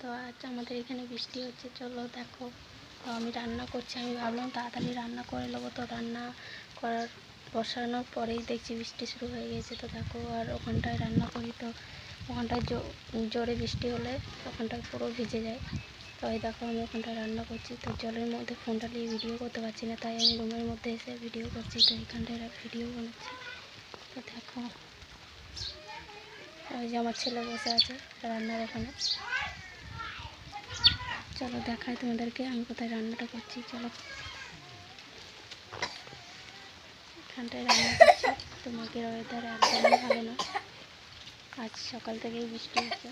তো আজ আমাদের এখানে বৃষ্টি হচ্ছে। চলো দেখো। তো আমি রান্না করছি, আমি ভাবলাম তাড়াতাড়ি রান্না করে নেব। তো রান্না করার, বসানোর পরেই দেখছি বৃষ্টি শুরু হয়ে গেছে। তো দেখো, আর ওখানটায় রান্না করি তো, ওখানটায় জোরে বৃষ্টি হলে ওখানটায় পুরো ভিজে যায়। তো এই দেখো, আমি ওখানটায় রান্না করছি। তো জলের মধ্যে ফোনটা নিয়ে ভিডিও করতে পারছি না, তাই আমি রুমের মধ্যে এসে ভিডিও করছি। তো এখানটায় ভিডিও বানাচ্ছি। তো দেখো, ওই যে আমার ছেলে বসে আছে রান্নার ওখানে। চলো দেখাই তোমাদেরকে, আমি কোথায় রান্নাটা করছি, চলো এখানটায় রান্না করছি, তোমাকে ওয়েদার একদমই ভালো না আজ সকাল থেকেই বৃষ্টি হচ্ছে।